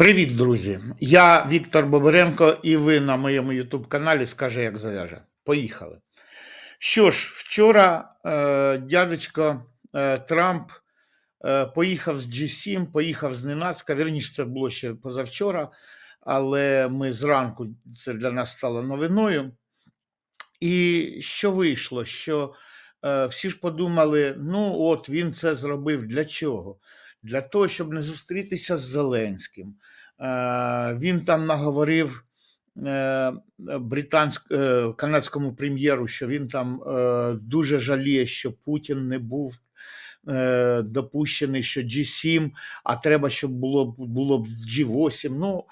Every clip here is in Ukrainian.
Привіт, друзі! Я Віктор Бобаренко, і ви на моєму YouTube каналі Скаже, як зав'яже. Поїхали. Що ж, вчора е, дядечко е, Трамп е, поїхав з G7, поїхав з Ненацька. Вірніше, це було ще позавчора, але ми зранку це для нас стало новиною. І що вийшло? Що е, всі ж подумали: ну, от він це зробив для чого? Для того, щоб не зустрітися з Зеленським. Е, він там наговорив е, британськ, е, канадському прем'єру, що він там дуже жаліє, що Путін не був. Допущений, що G7, а треба, щоб було, було б G8. Ну,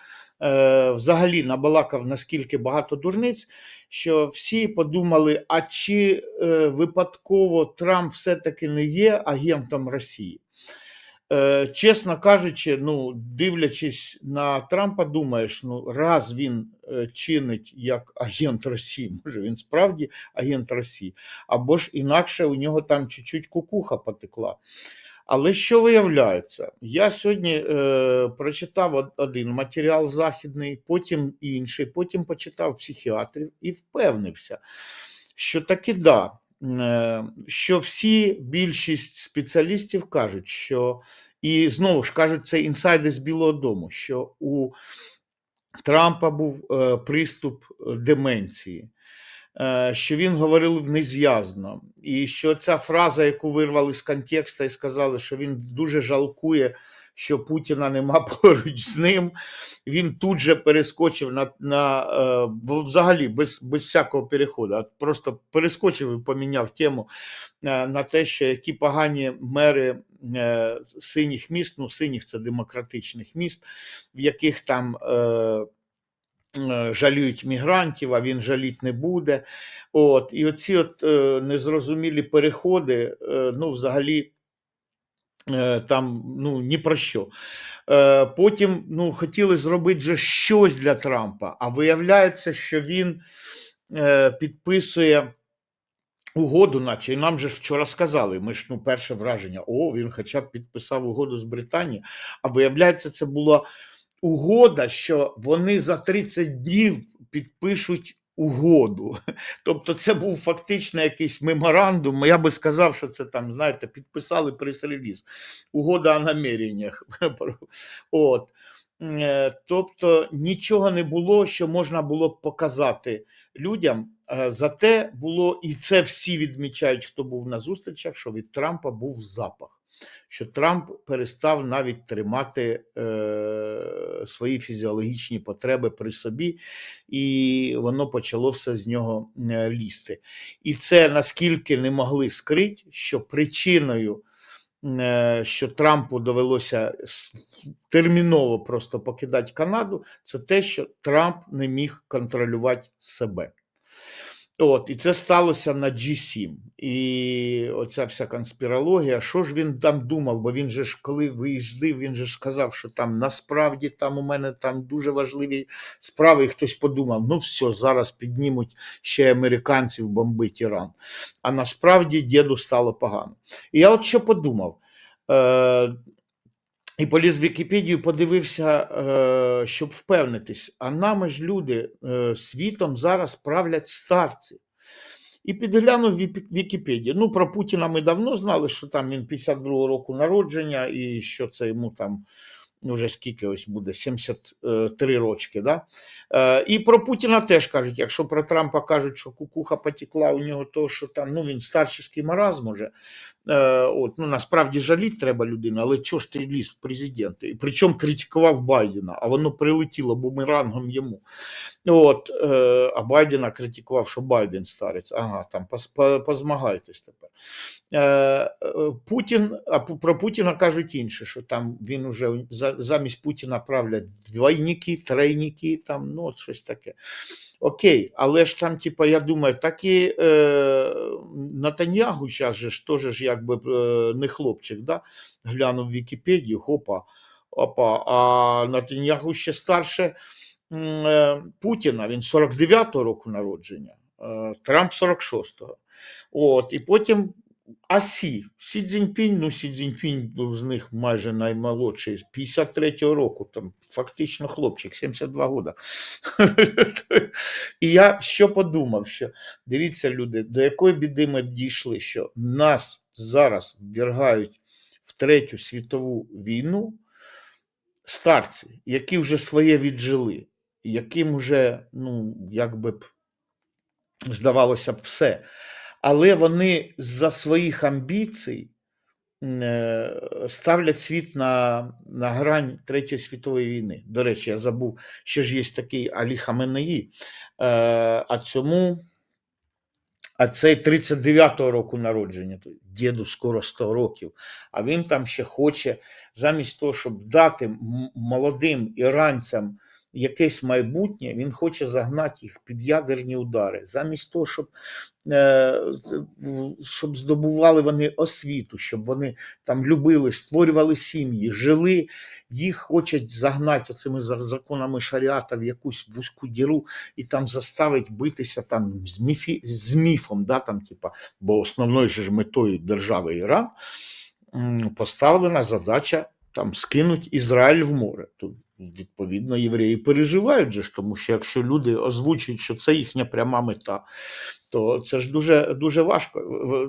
взагалі набалакав наскільки багато дурниць, що всі подумали: а чи випадково Трамп все-таки не є агентом Росії? Е, чесно кажучи, ну, дивлячись на Трампа, думаєш, ну, раз він е, чинить як агент Росії, може він справді агент Росії, або ж інакше у нього там чуть-чуть кукуха потекла. Але що виявляється? Я сьогодні е, прочитав один матеріал західний, потім інший, потім почитав психіатрів і впевнився, що таки да, що всі більшість спеціалістів кажуть, що і знову ж кажуть, це інсайди з Білого Дому, що у Трампа був е, приступ е, деменції, е, що він говорив незв'язно, і що ця фраза, яку вирвали з контекста і сказали, що він дуже жалкує, що Путіна нема поруч з ним. Він тут же перескочив на, на е, взагалі без, без всякого переходу, просто перескочив і поміняв тему е, на те, що які погані мери е, синіх міст, ну синіх це демократичних міст, в яких там. Е, мігрантів, а він жаліть не буде. От, і оці от е, незрозумілі переходи, е, ну, взагалі, там ну, ні про що. Е, потім ну, хотіли зробити же щось для Трампа, а виявляється, що він е, підписує угоду, наче і нам же вчора сказали. Ми ж ну, перше враження: о, він хоча б підписав угоду з Британією. А виявляється, це була угода, що вони за 30 днів підпишуть угоду. Тобто, це був фактично якийсь меморандум. Я би сказав, що це там, знаєте, підписали прес-реліз. Угода о наміреннях. От. Е, Тобто нічого не було, що можна було б показати людям. Е, Зате було, і це всі відмічають, хто був на зустрічах, що від Трампа був запах. Що Трамп перестав навіть тримати е, свої фізіологічні потреби при собі, і воно почало все з нього е, лізти. І це наскільки не могли скрити, що причиною е, що Трампу довелося терміново просто покидати Канаду, це те, що Трамп не міг контролювати себе. От, і це сталося на G7. І оця вся конспірологія, що ж він там думав? Бо він же ж, коли виїздив, він же ж сказав, що там насправді там у мене там дуже важливі справи, і хтось подумав, ну все, зараз піднімуть ще американців бомбить Іран. А насправді діду стало погано. І я от що подумав. Е, і поліз в Вікіпедію, подивився, е, щоб впевнитись, а нами ж люди е, світом зараз правлять старці. І підглянув Вікіпедію. Ну, про Путіна ми давно знали, що там він 52-го року народження, і що це йому там вже скільки ось буде, 73 рочки. Да? Е, і про Путіна теж кажуть, якщо про Трампа кажуть, що кукуха потекла у нього, то що там ну, він старческий маразм може. Е, от, ну, насправді жаліть треба людину, але чого ж ти ліз в президенти? І причому критикував Байдена, а воно прилетіло бумерангом йому. От, е, а Байдена критикував, що Байден старець. Ага, там позмагайтесь тепер. Е, е, Путін, а про Путіна кажуть інше, що там він уже замість Путіна правлять двойники, тройники, там, ну, от щось таке. Окей, але ж там, типа, я думаю, так і е, Натаньягу зараз же ж теж якби не хлопчик, да? глянув Вікіпедію, хопа, опа, а Натаньягу ще старше Путіна, він 49-го року народження, е, Трамп 46-го. От, і потім А Сі, Цзіньпінь, ну Сі Цзіньпінь з них майже наймолодший, з 53-го року, там фактично хлопчик, 72 года. І я що подумав, що дивіться, люди, до якої біди ми дійшли, що нас зараз ввергають в Третю світову війну старці, які вже своє віджили, яким вже, ну, як би б здавалося б, все. Але вони за своїх амбіцій е, ставлять світ на, на грань Третьої світової війни. До речі, я забув, що ж є такий Алі Хаменеї, е, а цьому. А цей 39-го року народження, діду скоро 100 років. А він там ще хоче, замість того, щоб дати молодим іранцям якесь майбутнє, він хоче загнати їх під ядерні удари. Замість того, щоб, е, щоб здобували вони освіту, щоб вони там любили, створювали сім'ї, жили. Їх хочуть загнати оцими законами шаріата в якусь вузьку діру і там заставить битися там з, міфі, з міфом, да, там, типа, бо основною ж метою держави Іран поставлена задача там скинуть Ізраїль в море. Відповідно, євреї переживають же ж, тому що якщо люди озвучують, що це їхня пряма мета, то це ж дуже, дуже важко.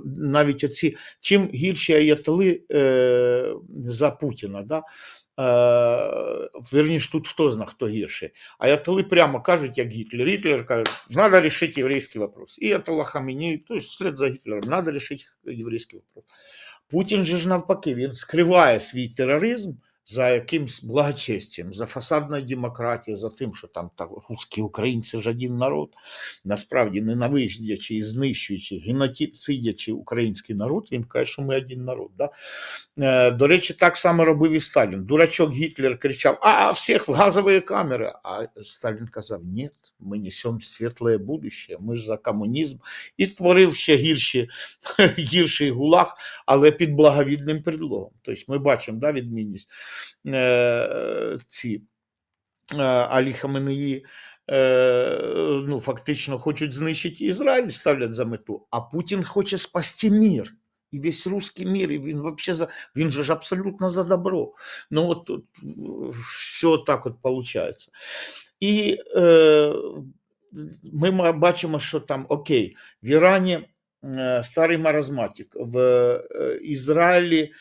Навіть оці, чим гірші аятоли е, за Путіна, да? Е, верніш, тут хто зна, хто гірший. Аятоли прямо кажуть, як Гітлер. Гітлер каже, треба рішити єврейський вопрос. І Аятолла Хаміні, то есть вслед за Гітлером, треба рішити єврейський вопрос. Путін же ж навпаки, він скриває свій тероризм за якимсь благочестям, за фасадною демократією, за тим, що там так русські українці ж один народ, насправді ненавидячи і знищуючи, геноцидячи український народ, він каже, що ми один народ. Да? Е, До речі, так само робив і Сталін. Дурачок Гітлер кричав: А, всіх в газові камери. А Сталін казав: Ні, ми несемо світле будущее, ми ж за комунізм. І творив ще гірші, гірший гулаг, але під благовідним предлогом. Тобто ми бачимо да, відмінність. Е, ці е, Алі Хаменеї е, ну, фактично хочуть знищити Ізраїль, ставлять за мету, а Путін хоче спасти мір. І весь русский мир, і він вообще за він же ж абсолютно за добро. Ну от тут все так от виходить. І е, ми бачимо, що там окей, в Ірані е, старий маразматик, в е, Ізраїлі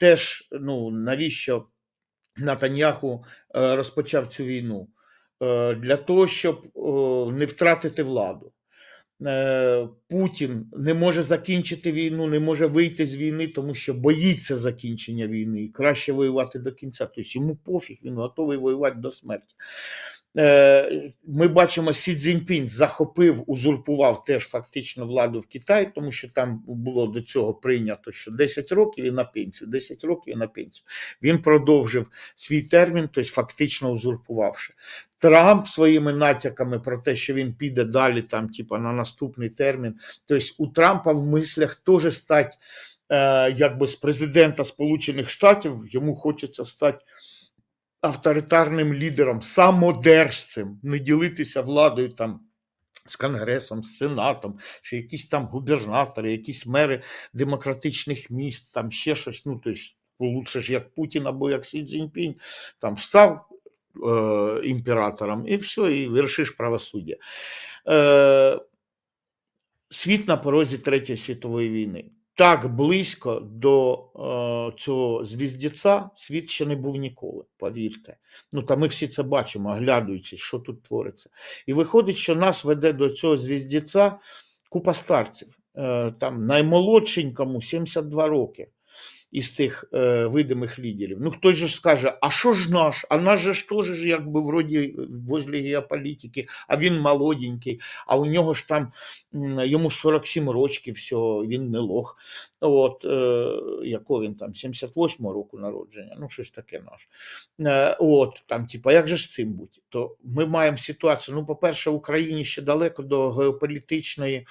теж ну навіщо Натаньяху е, розпочав цю війну? Е, Для того, щоб не втратити владу. Е, Путін не може закінчити війну, не може вийти з війни, тому що боїться закінчення війни і краще воювати до кінця. Тобто йому пофіг, він готовий воювати до смерті. Е, Ми бачимо, Сі Цзіньпінь захопив, узурпував теж фактично владу в Китаї, тому що там було до цього прийнято, що 10 років і на пенсію, 10 років і на пенсію. Він продовжив свій термін, тобто фактично узурпувавши. Трамп своїми натяками про те, що він піде далі, там, типа, на наступний термін. Тобто у Трампа в мислях теж стати е, якби з президента Сполучених Штатів, йому хочеться стати авторитарним лідером, самодержцем, не ділитися владою там. З Конгресом, з Сенатом, що якісь там губернатори, якісь мери демократичних міст, там ще щось. Ну, тобто, лучше ж як Путін або як Сі Цзіньпінь, там став е, імператором і все, і вершиш правосуддя. Е, світ на порозі Третьої світової війни. Так близько до е, цього звіздіця світ ще не був ніколи, повірте. Ну та ми всі це бачимо, оглядуючись, що тут твориться. І виходить, що нас веде до цього звіздеця купа старців. Е, там наймолодшенькому 72 роки із тих е, видимих лідерів. Ну хтось же скаже, а що ж наш? А наш же ж теж якби вроді возле геополітики, а він молоденький, а у нього ж там йому 47 років, все, він не лох. От, е, якого він там, 78 року народження, ну щось таке наш. Е, от, там, типа, як же ж цим бути? То ми маємо ситуацію. Ну, по-перше, в Україні ще далеко до геополітичної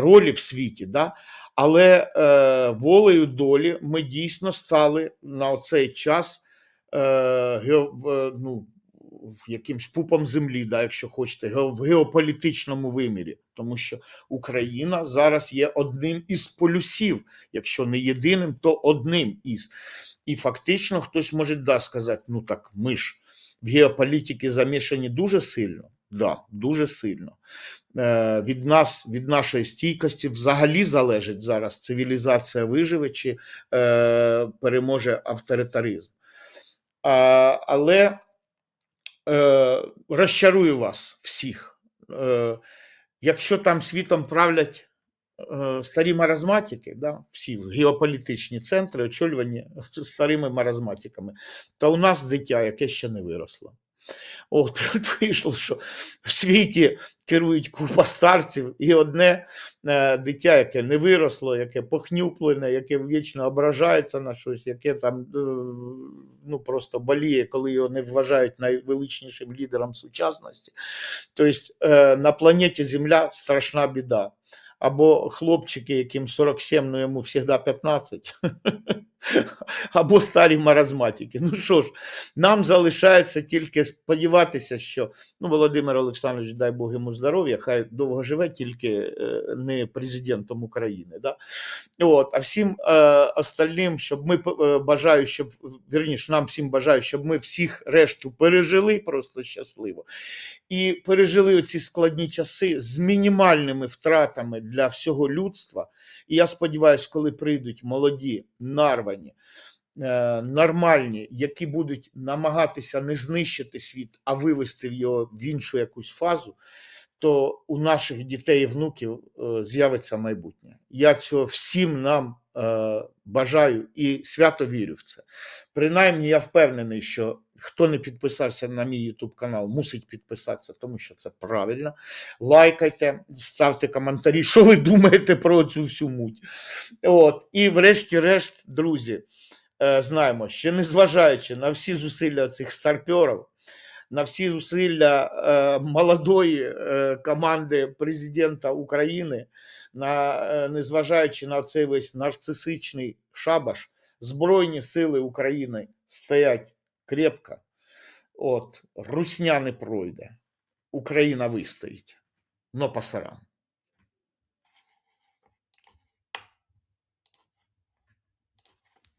ролі в світі, да? але е, волею долі ми дійсно стали на цей час е, ну, якимсь пупом землі, да, якщо хочете, в геополітичному вимірі, тому що Україна зараз є одним із полюсів, якщо не єдиним, то одним із. І фактично хтось може да, сказати: ну так ми ж в геополітики замішані дуже сильно. Да, дуже сильно. Е, від нас, від нашої стійкості, взагалі залежить зараз цивілізація виживе чи е, переможе авторитаризм. Але е, розчарую вас всіх. Якщо там світом правлять старі маразматики, да, всі геополітичні центри, очолювані старими маразматиками, то у нас дитя, яке ще не виросло. От, вийшло, що в світі керують купа старців, і одне е, дитя, яке не виросло, яке похнюплене, яке вічно ображається на щось, яке там е, ну, просто боліє, коли його не вважають найвеличнішим лідером сучасності. Тобто е, на планеті Земля страшна біда. Або хлопчики, яким 47, ну йому завжди 15, або старі маразматики. Ну що ж, нам залишається тільки сподіватися, що ну, Володимир Олександрович, дай Бог йому здоров'я, хай довго живе, тільки е, не президентом України. Да? От, а всім е, остальним, щоб ми е, бажаю, щоб вірніше, нам всім бажаю, щоб ми всіх решту пережили просто щасливо і пережили ці складні часи з мінімальними втратами для всього людства. І я сподіваюся, коли прийдуть молоді, нарвані, е, нормальні, які будуть намагатися не знищити світ, а вивести його в іншу якусь фазу, то у наших дітей і внуків е, з'явиться майбутнє. Я цього всім нам е, бажаю і свято вірю в це. Принаймні, я впевнений, що хто не підписався на мій YouTube канал, мусить підписатися, тому що це правильно. Лайкайте, ставте коментарі, що ви думаєте про цю всю муть. От. І врешті-решт, друзі, е, знаємо, що незважаючи на всі зусилля цих старпьорів, на всі зусилля е, молодої е, команди президента України, на, незважаючи на цей весь нарцисичний шабаш, Збройні сили України стоять крепко. От, русня не пройде, Україна вистоїть. Но пасарам.